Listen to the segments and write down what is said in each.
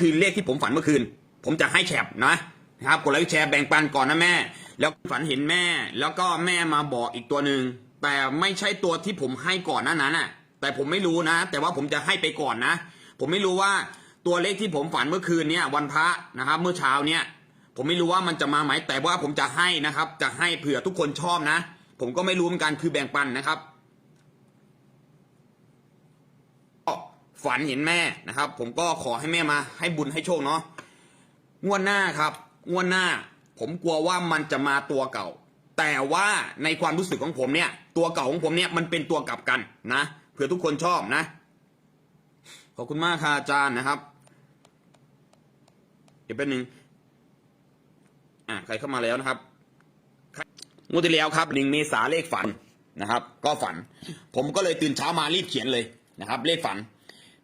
คือเลขที่ผมฝันเมื่อคืน ผมจะให้แฉบนะนะครับกดไลค์แชร์แบ่งปันก่อนนะแม่ แล้วฝันเห็นแม่ แล้วก็แม่มาบอกอีกตัวหนึ่งแต่ไม่ใช่ตัวที่ผมให้ก่อนหน้านั้นน่ะ แต่ผมไม่รู้นะ แต่ว่าผมจะให้ไปก่อนนะ ผมไม่รู้ว่าตัวเลขที่ผมฝันเมื่อคืนเนี่ยวันพระนะครับ เมื่อเช้าเนี่ยผมไม่รู้ว่ามันจะมาไหมแต่ว่าผมจะให้นะครับ จะให้เผื่อทุกคนชอบนะ ผมก็ไม่รู้เหมือนกันคือแบ่งปันนะครับ ก็ ฝันเห็นแม่นะครับ ผมก็ขอให้แม่มา ให้บุญให้โชคเนาะงวดหน้าครับงวดหน้า ผมกลัวว่ามันจะมาตัวเก่า แต่ว่าในความรู้สึกของผมเนี่ย ตัวเก่าของผมเนี่ยมันเป็นตัวกลับกันนะเผื่อทุกคนชอบนะขอบคุณมากค่ะอาจารย์นะครับ เดี๋ยวแป๊บนึงอ่าใครเข้ามาแล้วนะครับงวดที่แล้วครับหนึ่งเมษาเลขฝันนะครับ ก็ฝัน ผมก็เลยตื่นเช้ามารีบเขียนเลยนะครับ เลขฝัน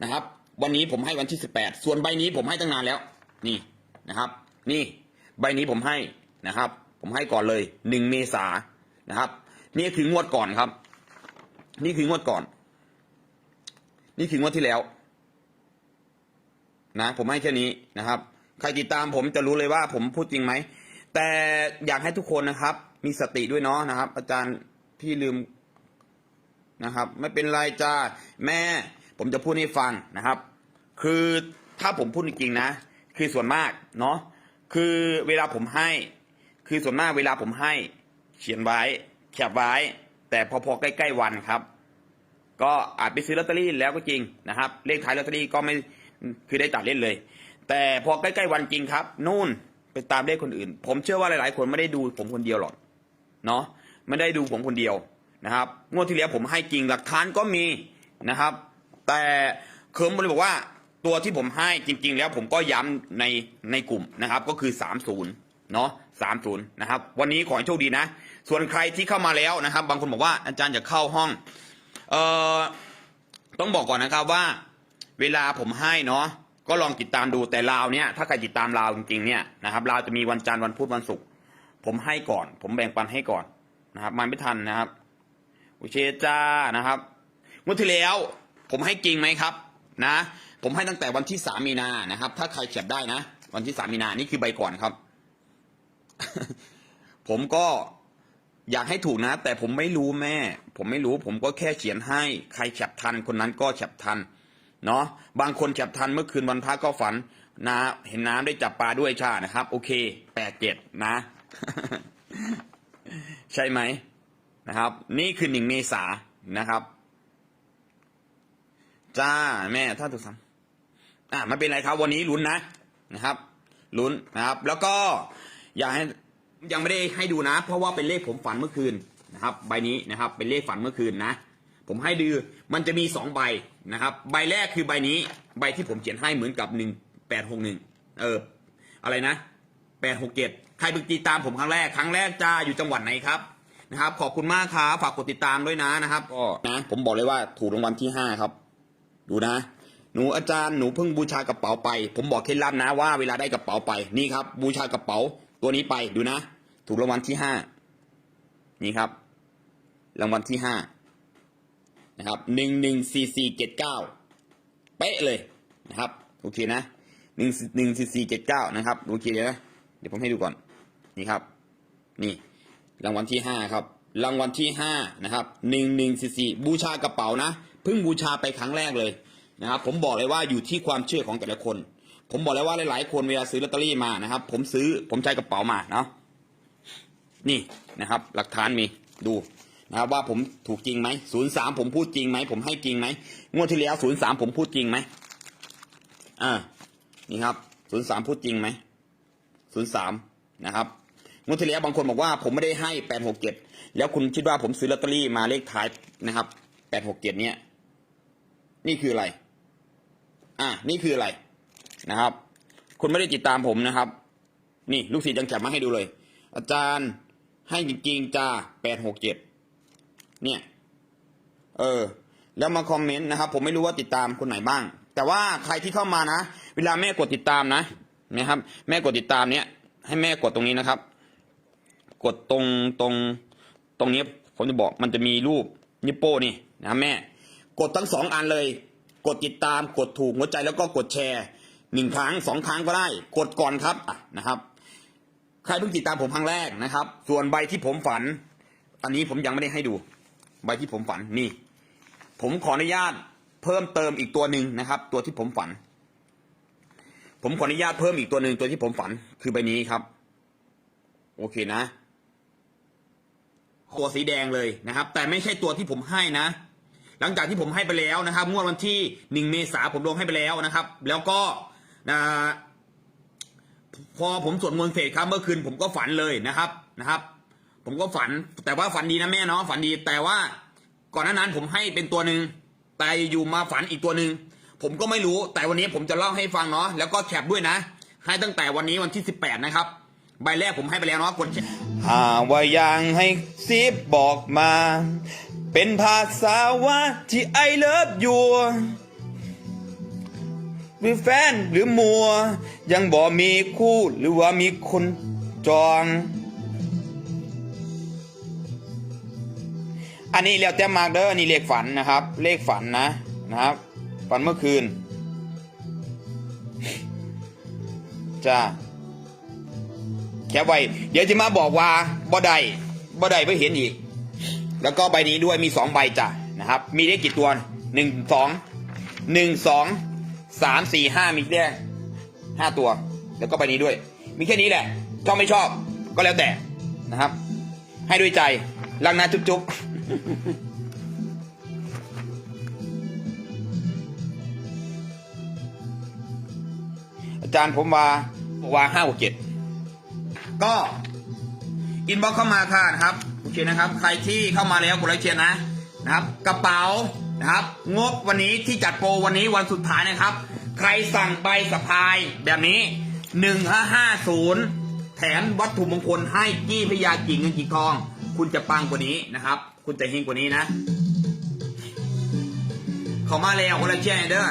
นะครับ วันนี้ผมให้วันที่สิบแปดส่วนใบนี้ผมให้ตั้งนานแล้ว นี่นะครับ นี่ใบนี้ผมให้นะครับ ผมให้ก่อนเลยหนึ่งเมษานะครับ นี่คืองวดก่อนครับ นี่คืองวดก่อน นี่คืองวดที่แล้ว นะ ผมให้แค่นี้นะครับ ใครติดตามผมจะรู้เลยว่าผมพูดจริงไหมแต่อยากให้ทุกคนนะครับ มีสติด้วยเนาะนะครับ อาจารย์พี่ลืมนะครับ ไม่เป็นไรจ้าแม่ ผมจะพูดให้ฟังนะครับ คือถ้าผมพูดจริงๆนะ คือส่วนมากเนาะคือเวลาผมให้ คือส่วนมากเวลาผมให้ เขียนไว้แคปไว้ แต่พอพอใกล้ๆวันครับ ก็อาจไปซื้อลอตเตอรี่แล้วก็จริงนะครับ เลขท้ายลอตเตอรี่ก็ไม่คือได้ตัดเล่นเลย แต่พอใกล้ๆวันจริงครับ นู่นไปตามเลขคนอื่น ผมเชื่อว่าหลายๆ คนไม่ได้ดูผมคนเดียวหรอกเนาะไม่ได้ดูผมคนเดียวนะครับงวดที่แล้วผมให้จริงหลักฐานก็มีนะครับ แต่เคิร์มเลยบอกว่าตัวที่ผมให้จริง ๆ แล้วผมก็ย้ำในในกลุ่มนะครับ ก็คือ 30เนาะ30นะครับ วันนี้ขอให้โชคดีนะ ส่วนใครที่เข้ามาแล้วนะครับ บางคนบอกว่าอาจารย์จะเข้าห้องเอ่อต้องบอกก่อนนะครับว่า เวลาผมให้เนาะก็ลองติดตามดูแต่ลาวเนี่ยถ้าใครติดตามลาวจริงๆเนี่ยนะครับลาวจะมีวันจันทร์วันพุธวันศุกร์ผมให้ก่อน ผมแบ่งปันให้ก่อนนะครับมันไม่ทันนะครับโอเคจ้านะครับงวดที่แล้ว ผมให้จริงไหมครับนะ ผมให้ตั้งแต่วันที่สามมีนานะครับ ถ้าใครเขียนได้นะ วันที่สามมีนานี่คือใบก่อนครับ ผมก็อยากให้ถูกนะ แต่ผมไม่รู้แม่ ผมไม่รู้ ผมก็แค่เขียนให้ ใครแฉบทันคนนั้นก็แฉบทันเนาะบางคนแฉบทันเมื่อคืนวันพระก็ฝันนะเห็นน้ำได้จับปลาด้วยชานะครับ โอเคแปดเจ็ดนะ ใช่ไหมนะครับ นี่คือหนึ่งเมษานะครับ จ้าแม่ถ้าถูกซ้ำอ่าไม่เป็นไรครับ วันนี้ลุ้นนะนะครับลุ้นนะครับ แล้วก็อยากให้ยังไม่ได้ให้ดูนะ เพราะว่าเป็นเลขผมฝันเมื่อคืนนะครับ ใบนี้นะครับ เป็นเลขฝันเมื่อคืนนะ ผมให้ดูมันจะมีสองใบนะครับ ใบแรกคือใบนี้ใบที่ผมเขียนให้เหมือนกับหนึ่งแปดหกหนึ่งเอออะไรนะแปดหกเจ็ดใครไปติดตามผมครั้งแรกครั้งแรกจ้าอยู่จังหวัดไหนครับนะครับ ขอบคุณมากครับฝากกดติดตามด้วยนะนะครับก็นะผมบอกเลยว่าถูกรางวัลที่ห้าครับ ดูนะ หนูอาจารย์หนูเพิ่งบูชากระเป๋าไป ผมบอกเคล็ดลับนะว่าเวลาได้กระเป๋าไปนี่ครับ บูชากระเป๋าตัวนี้ไปดูนะ ถูกรางวัลที่ห้านี่ครับ รางวัลที่ห้านะครับหนึ่งหนึ่งสี่สี่เจ็ดเก้าเป๊ะเลยนะครับโอเคนะหนึ่งหนึ่งสี่สี่เจ็ดเก้านะครับโอเคเลยนะเดี๋ยวผมให้ดูก่อนนี่ครับ นี่ รางวัลที่ห้าครับ รางวัลที่ห้านะครับหนึ่งหนึ่งสี่สี่บูชากระเป๋านะ เพิ่งบูชาไปครั้งแรกเลยนะครับ ผมบอกเลยว่าอยู่ที่ความเชื่อของแต่ละคน ผมบอกเลยว่าหลายๆคนเวลาซื้อลอตเตอรี่มานะครับ ผมซื้อผมใช้กระเป๋ามาเนาะนี่นะครับ หลักฐานมีดูนะครับว่าผมถูกจริงไหมศูนย์สามผมพูดจริงไหมผมให้จริงไหมงวดที่แล้วศูนย์สามผมพูดจริงไหมอ่านี่ครับศูนย์สามพูดจริงไหมศูนย์สามนะครับงวดที่แล้วบางคนบอกว่าผมไม่ได้ให้แปดหกเจ็ดแล้วคุณคิดว่าผมซื้อลอตเตอรี่มาเลขท้ายนะครับแปดหกเจ็ดเนี่ย นี่คืออะไร อ่านี่คืออะไรนะครับ คุณไม่ได้ติดตามผมนะครับ นี่ลูกศิษย์ยังแคปมาให้ดูเลย อาจารย์ให้จริงๆจ้าแปดหกเจ็ดเนี่ย เออ แล้วมาคอมเมนต์นะครับ ผมไม่รู้ว่าติดตามคนไหนบ้าง แต่ว่าใครที่เข้ามานะ เวลาแม่กดติดตามนะนะครับ แม่กดติดตามเนี้ยให้แม่กดตรงนี้นะครับ กดตรงตรง ตรงนี้ผมจะบอกมันจะมีรูปนิวโป้นี่นะครับแม่ กดทั้งสองอันเลย กดติดตามกดถูกหัวใจแล้วก็กดแชร์หนึ่งครั้งสองครั้งก็ได้ กดก่อนครับนะครับ ใครเพิ่งติดตามผมครั้งแรกนะครับ ส่วนใบที่ผมฝัน อันนี้ผมยังไม่ได้ให้ดู ใบที่ผมฝันนี่ ผมขออนุญาตเพิ่มเติมอีกตัวหนึ่งนะครับ ตัวที่ผมฝัน ผมขออนุญาตเพิ่มอีกตัวหนึ่งตัวที่ผมฝันคือใบนี้ครับ โอเคนะตัวสีแดงเลยนะครับ แต่ไม่ใช่ตัวที่ผมให้นะ หลังจากที่ผมให้ไปแล้วนะครับงวดวันที่หนึ่งเมษาผมลงให้ไปแล้วนะครับ แล้วก็นะพอผมสวดมนต์เสร็จครับเมื่อคืนผมก็ฝันเลยนะครับนะครับ ผมก็ฝันแต่ว่าฝันดีนะแม่เนาะฝันดีแต่ว่าก่อนหน้านั้นผมให้เป็นตัวหนึ่งแต่อยู่มาฝันอีกตัวหนึ่งผมก็ไม่รู้แต่วันนี้ผมจะเล่าให้ฟังเนาะแล้วก็แคปด้วยนะ ให้ตั้งแต่วันนี้วันที่สิบแปดนะครับ ใบแรกผมให้ไปแล้วเนาะกดแชร์หาว่ายังให้ซิบบอกมา เป็นภาษาว่าที่ไอเลิฟอยู่หรือแฟนหรือมัว ยังบ่มีคู่หรือว่ามีคนจอง อันนี้แล้วแต่มากเด้ออันนี้เลขฝันนะครับ เลขฝันนะนะครับ ฝันเมื่อคืนจ้าแค่ไว้ เดี๋ยวจะมาบอกว่าบ่ได้บ่ได้ไปเห็นอีก แล้วก็ใบนี้ด้วยมีสองใบจ้ะนะครับ มีได้กี่ตัวหนึ่งสองหนึ่งสองสามสี่ห้ามีได้ห้าตัว แล้วก็ใบนี้ด้วย มีแค่นี้แหละชอบไม่ชอบก็แล้วแต่นะครับ ให้ด้วยใจรักนะจุ๊บจุ๊บอาจารย์ผมว่าว่าห้าหกเจ็ดก็ อินบ็อกเข้ามาค่ะนะครับ โอเคนะครับ ใครที่เข้ามาแล้วกดไลค์เชียร์นะนะครับ กระเป๋านะครับ งบวันนี้ที่จัดโปรวันนี้วันสุดท้ายนะครับ ใครสั่งใบสะพายแบบนี้หนึ่งห้าห้าศูนย์แถมวัตถุมงคลให้กี้พยากิ่งเงินกิ่ทอง คุณจะปังกว่านี้นะครับ คุณจะเฮงกว่านี้นะ เข้ามาแล้วกดไลค์เชียร์หน่อยเด้อ